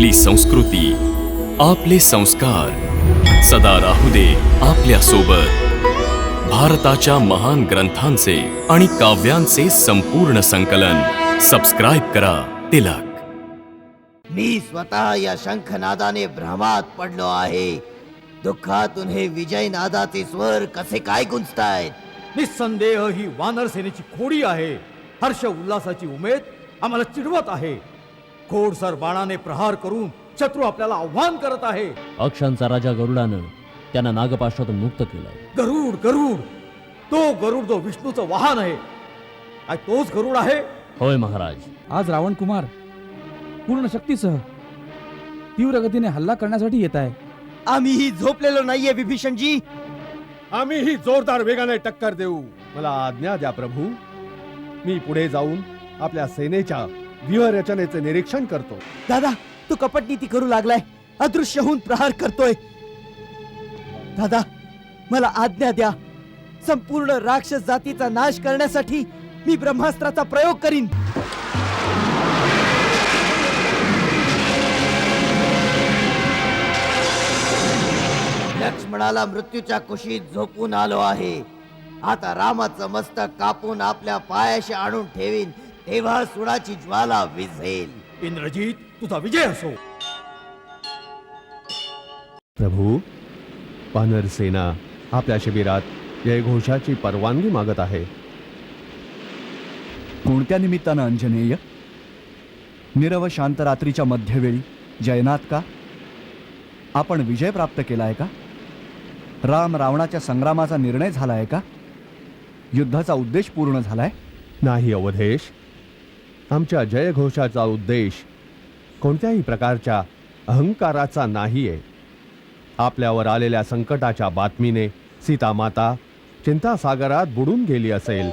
आपली संस्कृती आपले संस्कार. सदा राहू दे आपल्यासोबत भारताच्या महान ग्रंथांचे आणि काव्यांचे संपूर्ण संकलन. सबस्क्राईब करा तिलक. मी स्वतः या शंखनादाने भ्रमात पडलो आहे. दुःखातून हे विजय नादाचे स्वर कसे काय गुंजतायत? निस्संदेह ही वानर सेनेची खोडी आहे. हर्ष उल्हासाची उमेद आम्हाला चिडवत आहे. घोडसर बाणाने प्रहार करून शत्रू आपल्याला आव्हान करत आहे. अक्षांचा राजा गरुडानं त्यांना नागपाशातून मुक्त केलंय. गरुड गरुड. तो गरुड जो विष्णूचं वाहन आहे. तोच गरुड आहे? होय महाराज. आज रावण कुमार पूर्ण शक्तीसह तीव्र गतीने हल्ला करण्यासाठी येत आहे. आम्हीही झोपलेलो नाहीये विभीषणजी. आम्हीही जोरदार वेगाने टक्कर देऊ. मला आज्ञा द्या प्रभू. मी पुढे जाऊन आपल्या सेनेच्या व्यूहरचनेचे निरीक्षण करतो. दादा तू कपट नीती करू लागलाय. अदृश्य होऊन प्रहार करतोय. दादा मला आज्ञा द्या. संपूर्ण राक्षस जातीचा नाश करण्यासाठी मी ब्रह्मास्त्राचा प्रयोग करीन. लक्ष्मणाला मृत्यूच्या कुशीत झोपून आलो आहे. आता रामाचं मस्तक कापून आपल्या पायाशी आणून ठेवीन. तेव्हा सुडाची ज्वाला विझेल. इंद्रजीत तुझा विजय असो. प्रभू वानर सेना आपल्या शिबिरात जयघोषाची परवानगी मागत आहे. कोणत्या निमित्तानं अंजनेय? निरव शांत रात्रीच्या मध्यवेळी जयनाथ का? आपण विजय प्राप्त केलाय का? राम रावणाच्या संग्रामाचा निर्णय झालाय का? युद्धाचा उद्देश पूर्ण झालाय? नाही अवधेश आमच्या जयघोषाचा उद्देश कोणत्याही प्रकारच्या अहंकाराचा नाहीये. आपल्यावर आलेल्या संकटाच्या बातमीने सीतामाता चिंतासागरात बुडून गेली असेल.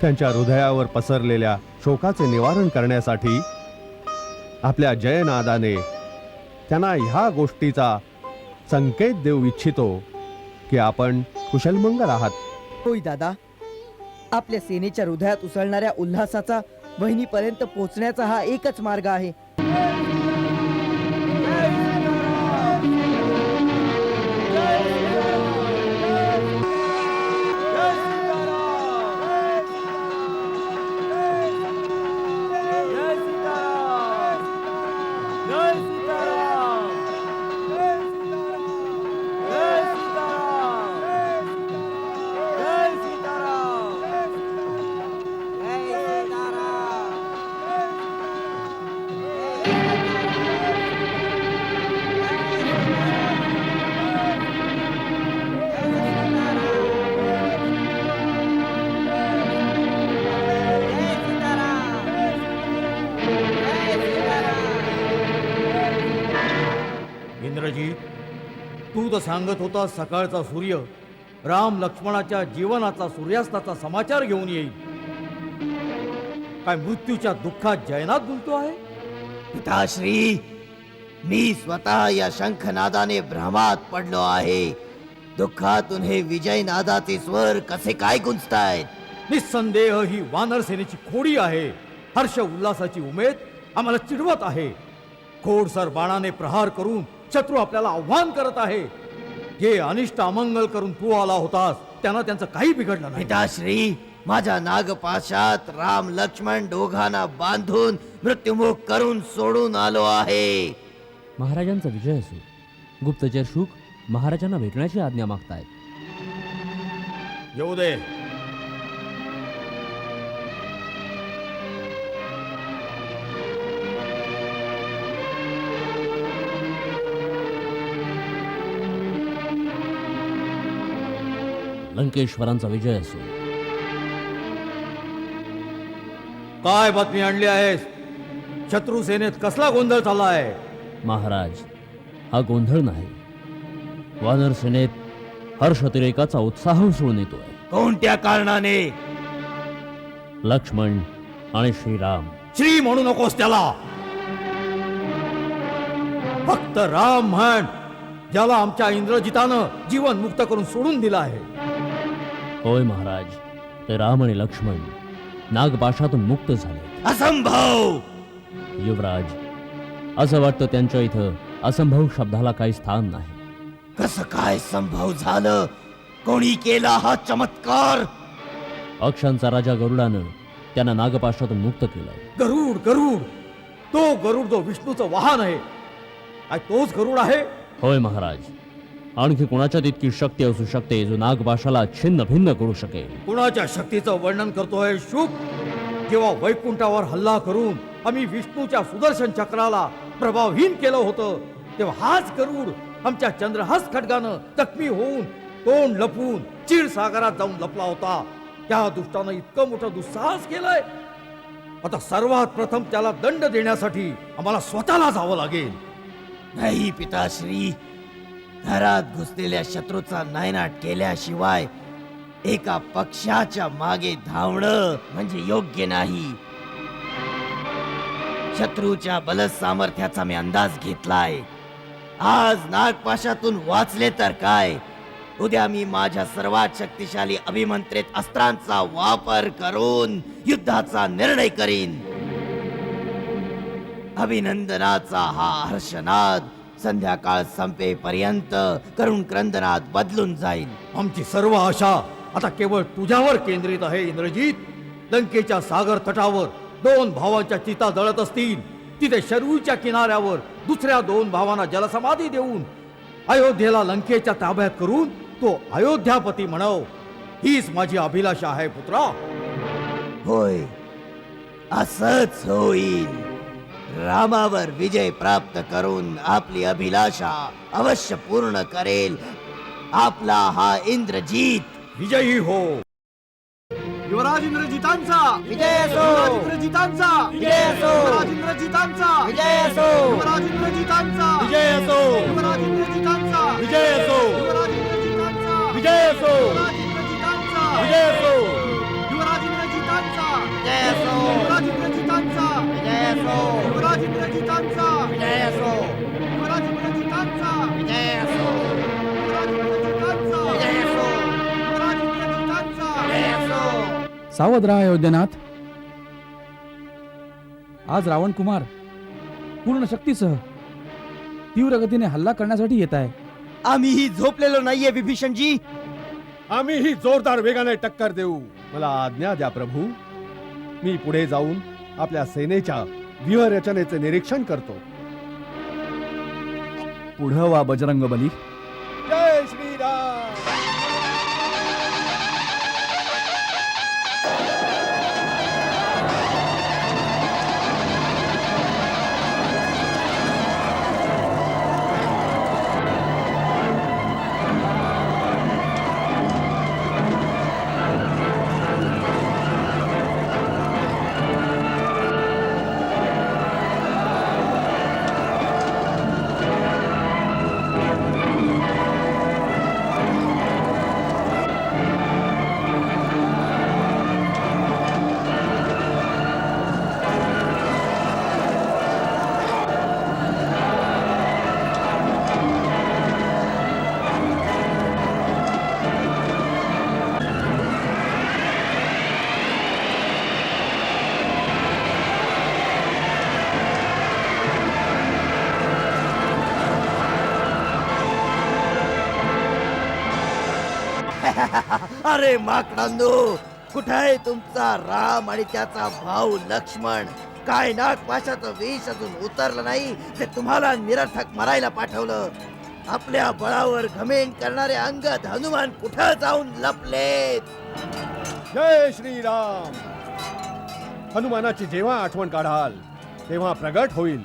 त्यांच्या हृदयावर पसरलेल्या शोकाचे निवारण करण्यासाठी आपल्या जयनादाने त्यांना ह्या गोष्टीचा संकेत देऊ इच्छितो की आपण कुशलमंगल आहात. होय दादा आपल्या सेनेच्या हृदयात उसळणाऱ्या उल्हासाचा बहिणीपर्यंत पोहोचण्याचा हा एकच मार्ग आहे. सांगत होता सकाळचा सूर्य राम लक्ष्मणाच्या जीवनाचा सूर्यास्ताचा समाचार घेऊन येईल. काय मृत्यूच्या दुःखात जयनाथ बोलतो आहे? पिताश्री मी स्वतः या शंखनादाने भ्रमात पडलो आहे. दुःखातून हे विजय नादाचे स्वर कसे काय गुंजतायत? निस्संदेह ही वानर सेनेची खोडी आहे. हर्ष उल्हासाची उमेद आम्हाला चिडवत आहे. घोडसर बाणाने प्रहार करून शत्रू आपल्याला आव्हान करत आहे. जे अनिष्ट अमंगल करून तू आला होतास त्यांना त्यांचं काही बिघडलं नाही. पिताश्री माझ्या नागपाशात राम लक्ष्मण दोघांना बांधून मृत्युमुख करून सोडून आलो आहे. महाराजांचा विजय असो. गुप्तचर शुक महाराजांना भेटण्याची आज्ञा मागतायत. येऊ दे. लंकेश्वरांचा विजय असो काय बातमी आणली आहेस? शत्रू सेनेत कसला गोंधळ झाला आहे महाराज हा गोंधळ नाही. वानर सेनेत हर्षतिरेकाचा उत्साह उसळून येतोय. कोणत्या कारणाने? लक्ष्मण आणि श्रीराम. श्री म्हणू नकोस त्याला. फक्त राम म्हण ज्याला आमच्या इंद्रजितानं जीवन मुक्त करून सोडून दिलं आहे. होय महाराज ते राम आणि लक्ष्मण नागपाशातून मुक्त झाले. असंभव! युवराज असं वाटतं त्यांच्या इथं असंभव शब्दाला काही स्थान नाही. कसं काय संभव झालं? कोणी केला हा चमत्कार? अक्षांचा राजा गरुडानं त्यांना नागपाशातून मुक्त केलंय. गरुड गरुड! तो गरुड जो विष्णूचं वाहन आहे तोच गरुड आहे? होय महाराज आणखी कुणाच्यात इतकी शक्ती असू शकते जो नागपाशाला छिन्न भिन्न करू शकेल? कुणाच्या शक्तीचं वर्णन करतोय शुक? जेव्हा वैकुंठावर हल्ला करून आम्ही विष्णूच्या सुदर्शन चक्राला प्रभावहीन केलं होतं तेव्हा हाच गरुड आमच्या चंद्रहास खडगानं जखमी होऊन तोंड लपवून क्षीरसागरात जाऊन लपला होता. त्या दुष्टानं इतकं मोठं दुस्साहस केलंय. आता सर्वात प्रथम त्याला दंड देण्यासाठी आम्हाला स्वतःला जावं लागेल. नाही पिताश्री घरात घुसलेल्या शत्रूचा नायनाट केल्याशिवाय एका पक्षाच्या मागे धावणं म्हणजे योग्य नाही. शत्रूच्या बल सामर्थ्याचा मी अंदाज घेतलाय. आज नागपाशातून वाचले तर काय? उद्या मी माझ्या सर्वात शक्तिशाली अभिमंत्रित अस्त्रांचा वापर करून युद्धाचा निर्णय करीन. अभिनंदनाचा हा हर्षनाद संध्याकाळ संपेपर्यंत करुण क्रंदनात बदलून जाईल. आमची सर्व आशा आता केवळ तुझ्यावर केंद्रित आहे इंद्रजीत. लंकेच्या सागर तटावर दोन भावांच्या चिता जळत असतील. तिथे शरूच्या किनाऱ्यावर दुसऱ्या दोन भावांना जलसमाधी देऊन अयोध्येला लंकेच्या ताब्यात करून तो अयोध्यापती म्हणव. हीच माझी अभिलाषा आहे पुत्रा. होय असच होईल. रामावर विजय प्राप्त करून आपली अभिलाषा अवश्य पूर्ण करेल. आपला हा इंद्रजीत. विजयी हो. युवराज इंद्रजितांचा. विजय असो. इंद्रजितांचा. विजय असो. इंद्रजितांचा. विजय असो. युवराज इंद्रजितांचा. विजय असो. युवराज इंद्रजितांचा. विजय असो. युवराज इंद्रजितांचा. विजय असो. युवराज इंद्रजितांचा. विजय असो. युवराज इंद्रजितांचा. विजय असो. युवराज इंद्रजितांचा. विजय असो युवराज इंद्रजितांचा विजय असो युवराज इंद्रजितांचा विजय असो युवराज इंद्रजितांचा विजय असो युवराज इंद्रजितांचा विजय असो सावध राहा अयोध्यनाथ आज रावण कुमार पूर्ण शक्तीसह तीव्र गतीने हल्ला करण्यासाठी येत आहे. आम्हीही झोपलेलो नाहीये विभीषणजी. आम्हीही जोरदार वेगाने टक्कर देऊ. मला आज्ञा द्या प्रभू. मी पुढे जाऊन आपल्या सेनेच्या व्यूहरचनेचे निरीक्षण करतो. पुढं वा बजरंगबली. अरे माकडांनो कुठे आहे तुमचा राम आणि त्याचा भाऊ लक्ष्मण? काय नागपाशाचं विष अजून उतरलं नाही ते तुम्हाला निरर्थक मरायला पाठवलं. आपल्या बळावर घमेंट करणारे अंगद हनुमान कुठं जाऊन लपलेत? जय श्रीराम. हनुमानाची जेव्हा आठवण काढाल तेव्हा प्रगट होईल.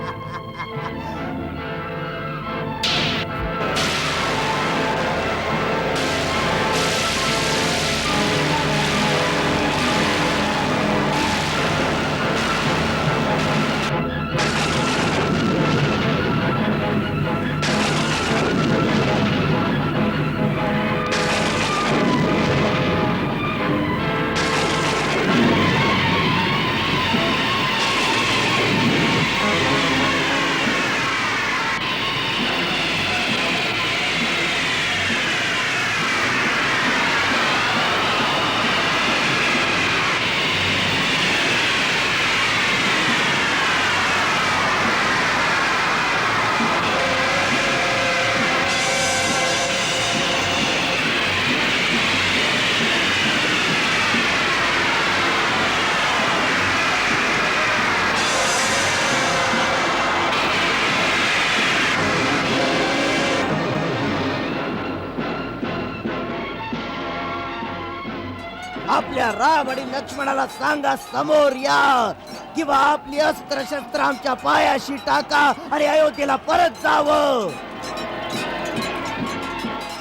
राम आणि लक्ष्मणाला सांगा समोर या. किंवा आपली अस्त्र शस्त्र आमच्या पायाशी टाका. आणि अयोध्येला परत जावं.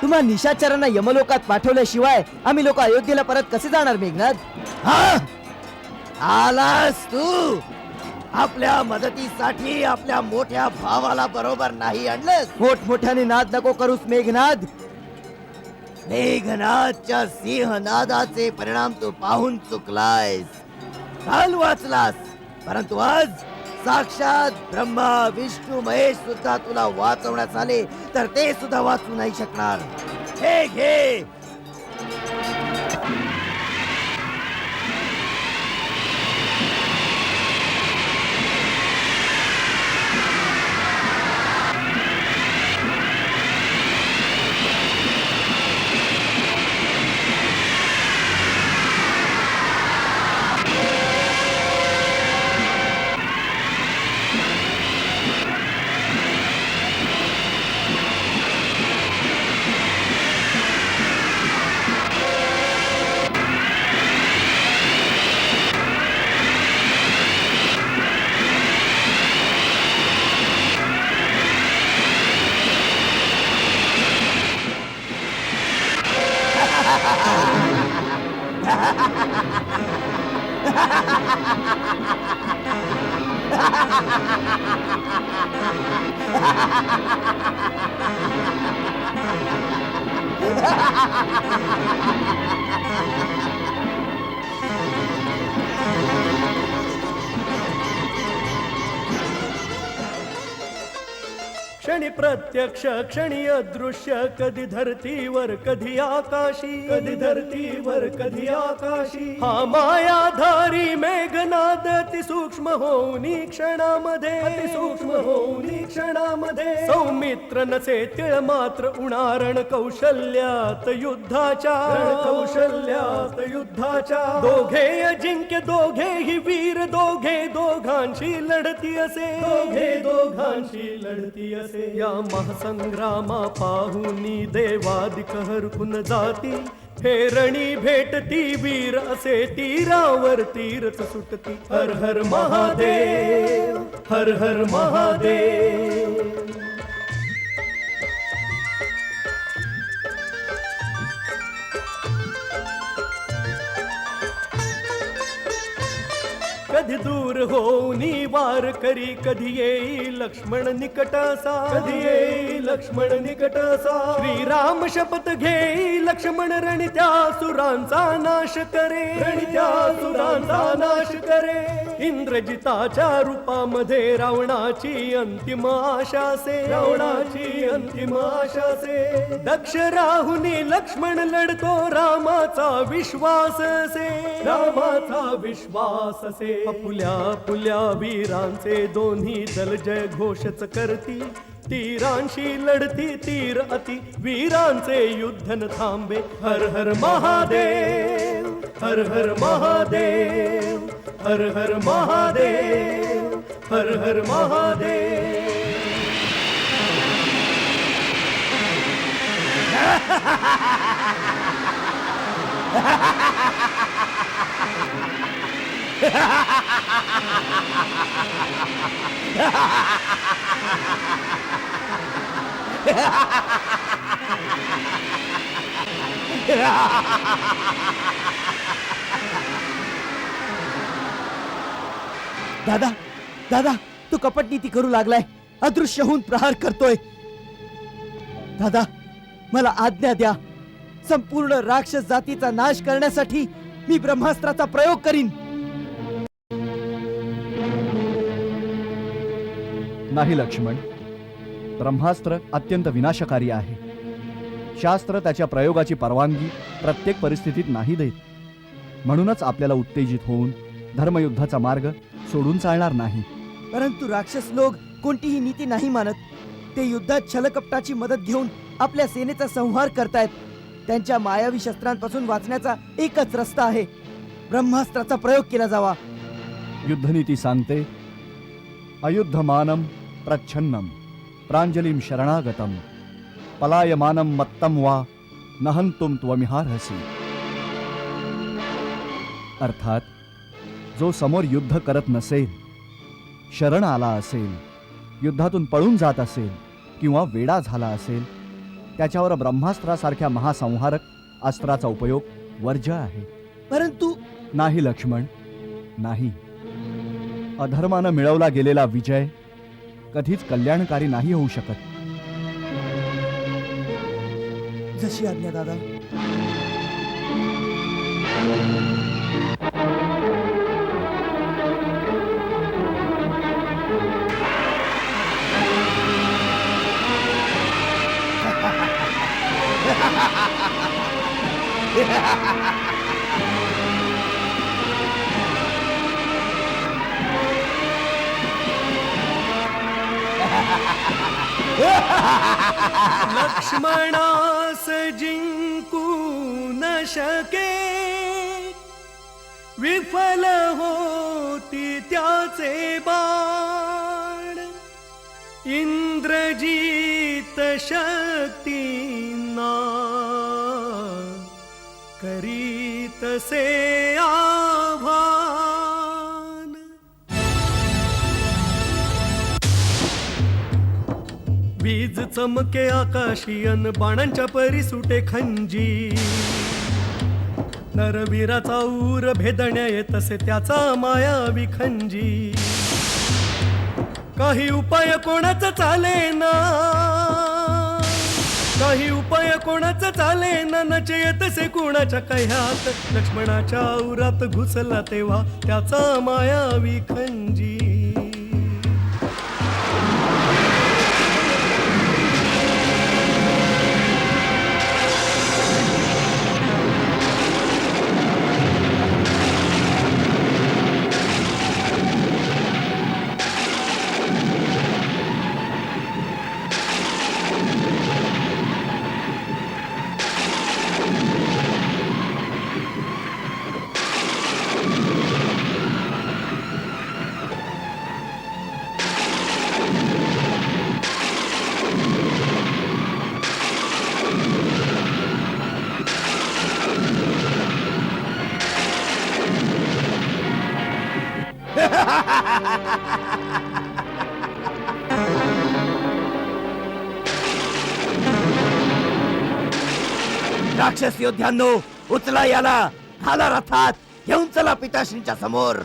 तुम्हा निशाचरांना यमलोकात पाठवल्याशिवाय आम्ही लोक अयोध्येला परत कसे जाणार मेघनाथ? हा? आलास तू? आपल्या मदतीसाठी आपल्या मोठ्या भावाला बरोबर नाही आणलंस? मोठमोठ्याने नाद नको करूस मेघनाद मेघनाथच्या सिंहनादाचे परिणाम तू पाहून चुकलायस. काल वाचलास परंतु आज साक्षात ब्रह्मा विष्णू महेश सुद्धा तुला वाचवण्यात आले तर ते सुद्धा वाचू नाही शकणार. हे घे! प्रत्यक्ष क्षणी अदृश्य कधी धरतीवर कधी आकाशी. कधी धरतीवर कधी आकाशी. हा मायाधारी मेघनाद अति सूक्ष्म होऊनी क्षणामध्ये. अति सूक्ष्म होऊनी क्षणामध्ये. सौमित्र नसे तिळ मात्र उणारण कौशल्यात युद्धाच्या. कौशल्यात युद्धाच्या. दोघे अजिंक्य दोघेही वीर दोघे दोघांशी लढती असे. दोघे दोघांशी लढती असे. या महासंग्रामा पाहुनी देवादिक हरकून जाती फेरणी भेटती वीर असे तीरावर तीरच सुटती हर हर महादेव हर हर महादेव. कधी दूर होऊनी वार करी. कधी येई लक्ष्मण निकटसा कधी येई लक्ष्मण निकटसा श्रीराम शपथ घेई लक्ष्मण रणित्या सुरांचा नाश करे. रणित्या सुरांचा नाश करे. इंद्रजिताच्या रूपामध्ये रावणाची अंतिम आशासे रावणाची अंतिम आशासे दक्ष राहुनी लक्ष्मण लढतो रामाचा विश्वास असे. रामाचा विश्वास असे. पुल्या पुल्या वीरांचे दोन्ही दल जय घोषच करती तीरांशी लढती तीर अति वीरांचे युद्ध न थांबे. हर हर महादेव हर हर महादेव हर हर महादेव हर हर महादेव. दादा दादा तू कपट नीती करू लागलाय. अदृश्य होऊन प्रहार करतोय. दादा मला आज्ञा द्या. संपूर्ण राक्षस जातीचा नाश करण्यासाठी मी ब्रह्मास्त्राचा प्रयोग करीन. नाही लक्ष्मण. ब्रह्मास्त्र अत्यंत विनाशकारी आहे. शास्त्र त्याच्या प्रयोगाची परवानगी प्रत्येक परिस्थितीत नाही देत. म्हणूनच आपल्याला उत्तेजित होऊन धर्मयुद्धाचा मार्ग सोडून चालणार नाही. परंतु राक्षस लोक कोणतीही नीती नाही मानत. ते युद्धात छलकपटाची मदत घेऊन आपल्या सेनेचा संहार करतायत. त्यांच्या मायावी शस्त्रांपासून वाचण्याचा एकच रस्ता आहे. ब्रह्मास्त्राचा प्रयोग केला जावा. युद्धनीती सांगते अयुद्धमानम प्रच्छन्नम। प्रांजलीम शरणागतम। पलायमानम मत्तम वा नहंतुम त्वमिहारहसी। अर्थात जो समोर युद्ध करत नसेल शरण आला असेल युद्धातून पळून जात असेल किंवा वेडा झाला असेल त्याच्यावर ब्रह्मास्त्रासारख्या महासंहारक अस्त्राचा उपयोग वर्ज्य आहे. परंतु नाही लक्ष्मण नाही. अधर्मानं मिळवला गेलेला विजय कधीच कल्याणकारी नाही होऊ शकत. जशी आज्ञा दादा. लक्ष्मणास जिंकू न शके. विफल होती त्याचे बाण. इंद्रजीत शक्तींना करीतसे आ चमके आकाशियन बाणांच्या परी सुटे खंजी. नरवीराचा ऊर भेदण्या येत असे त्याचा मायावी खंजी काही उपाय कोणाच चाले ना काही उपाय कोणाच चाले ना नचे येतसे कोणाच्या कह्यात. लक्ष्मणाच्या उरात घुसला तेव्हा त्याचा मायावी खंजी राक्षस योद्ध्यांनो उचला याला. हाला रथात. घेऊन चला पिताश्रींच्या समोर.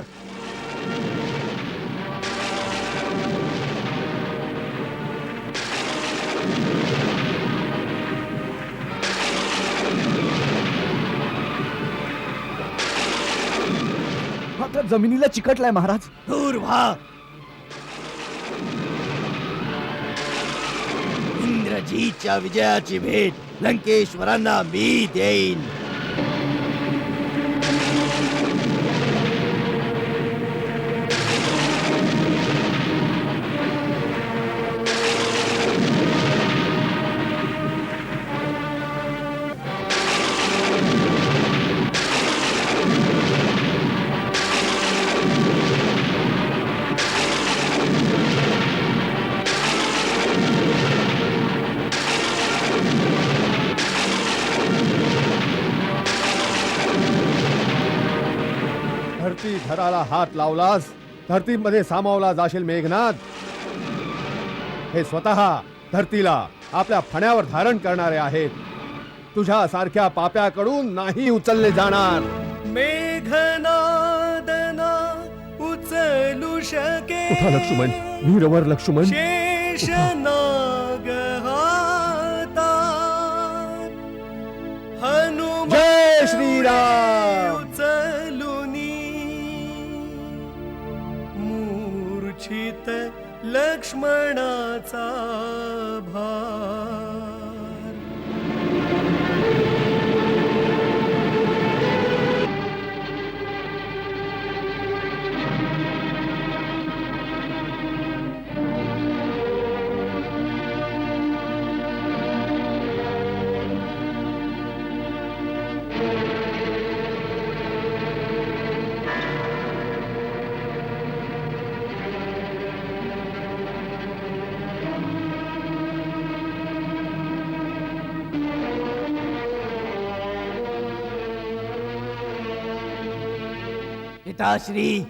मात्र जमिनीला चिकटलाय महाराज. दूर व्हा. इंद्रजीच्या विजयाची भेट लंकेश्वरांना मी देईन. धरती धराला हात लावलास धरतीमध्ये सामावला जाशील मेघनाथ हे स्वतः धरतीला आपल्या फण्यावर धारण करणारे आहेत. तुझ्या सारख्या पाप्याकडून नाही उचलले जाणार. मेघनादना उचलू शके. उठा लक्ष्मण वीरवर लक्ष्मण. शेष नाग हातात. हनुमान जय श्रीराम! लक्ष्मणाचा भा पिताश्री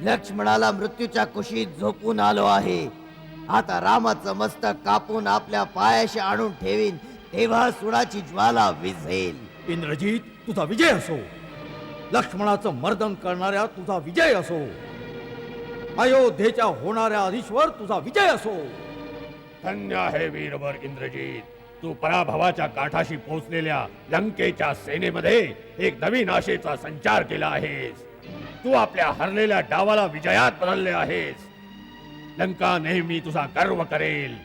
लक्ष्मणाला मृत्यूच्या कुशीत झोपून आलो आहे. आता रामाचं मस्तक कापून आपल्या पायाशी आणून ठेवीन तेव्हा सुडाची ज्वाला विझेल. इंद्रजीत तुझा विजय असो. लक्ष्मणाचं मर्दन करणाऱ्या तुझा विजय असो. अयोध्येच्या होणाऱ्या अधीश्वर तुझा विजय असो. धन्य आहे वीरवर इंद्रजीत. तू पराभवाच्या काठाशी पोहोचलेल्या लंकेच्या सेनेमध्ये एक नवीन आशेचा संचार केला आहेस. तू आपल्या हरलेल्या डावाला विजयात बदलले आहेस. लंका नेहमी तुझा गर्व करेल.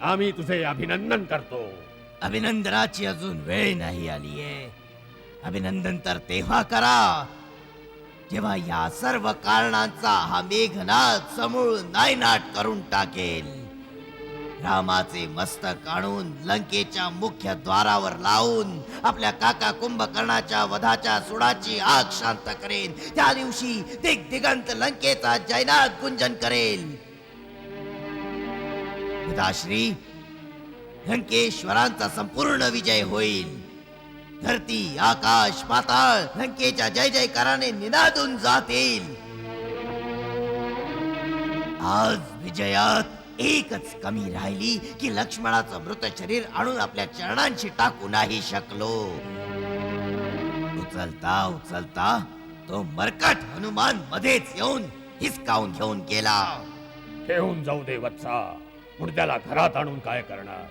आम्ही तुझे अभिनंदन करतो. अभिनंदनाची अजून वेळ नाही आली आहे. अभिनंदन तर तेव्हा करा जेव्हा या सर्व कारणांचा हा मेघनाथ समूळ नायनाट करून टाकेल. रामाचे मस्तक आणून लंकेच्या मुख्य द्वारावर लावून आपल्या काका कुंभकर्णाच्या वधाच्या सुडाची आग शांत करेन. त्या दिवशी दिग दिगंत लंकेचा जयनाथ गुंजन करेल. पिताश्री लंकेश्वरांचा संपूर्ण विजय होईल. धरती आकाश पाताळ लंकेच्या जय जयकाराने निनादून जातील. आज विजयात एकच कमी राहिली की लक्ष्मणाचं मृत शरीर आणून आपल्या चरणांशी टाकू नाही शकलो. उचलता उचलता तो मरकट हनुमान मध्येच येऊन हिसकावून घेऊन गेला. ठेवून जाऊ दे वत्सा. मुडद्याला घरात आणून काय करणार?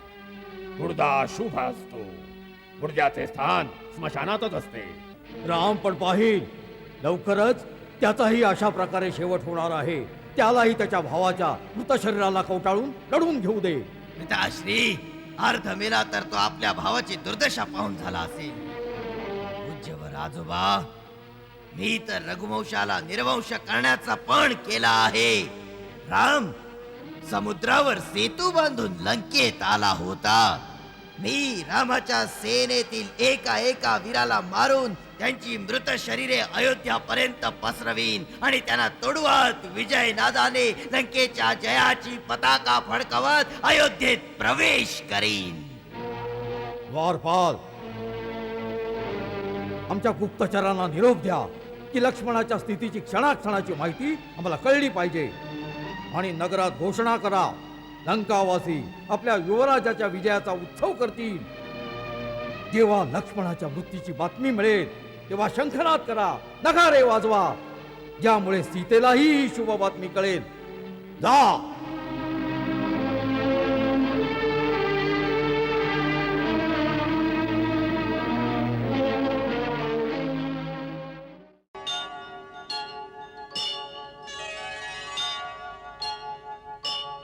मुडदा शुभ असतो. मुडद्याचे स्थान स्मशानातच असते. राम पण पाहिल. लवकरच त्याचाही अशा प्रकारे शेवट होणार आहे. त्यालाही त्याच्या भावाच्या मृत शरीराला कवटाळून लढवून घेऊ दे. पिताश्री अर्ध मेला तर तो आपल्या भावाची दुर्दशा पाहून झाला असेल. पूज्यवर आजोबा मी तर रघुवंशाला निर्वंश करण्याचा पण केला आहे. राम समुद्रावर सेतू बांधून लंकेत आला होता. मी रामाच्या सेनेतील एका एका वीराला मारून त्यांची मृत शरीरे अयोध्यापर्यंत पसरवीन आणि त्यांना तोडवत विजय नादाने लंकेच्या जयाची पताका फडकवत अयोध्येत प्रवेश करीन. द्वारपाल आमच्या गुप्तचरांना निरोप द्या की लक्ष्मणाच्या स्थितीची क्षणाक्षणाची माहिती आम्हाला कळली पाहिजे. आणि नगरात घोषणा करा लंकावासी आपल्या युवराजाच्या विजयाचा उत्सव करतील. जेव्हा लक्ष्मणाच्या मृत्यूची बातमी मिळेल तेव्हा शंखनाद करा नगारे वाजवा. ज्यामुळे सीतेलाही शुभ बातमी कळेल. जा.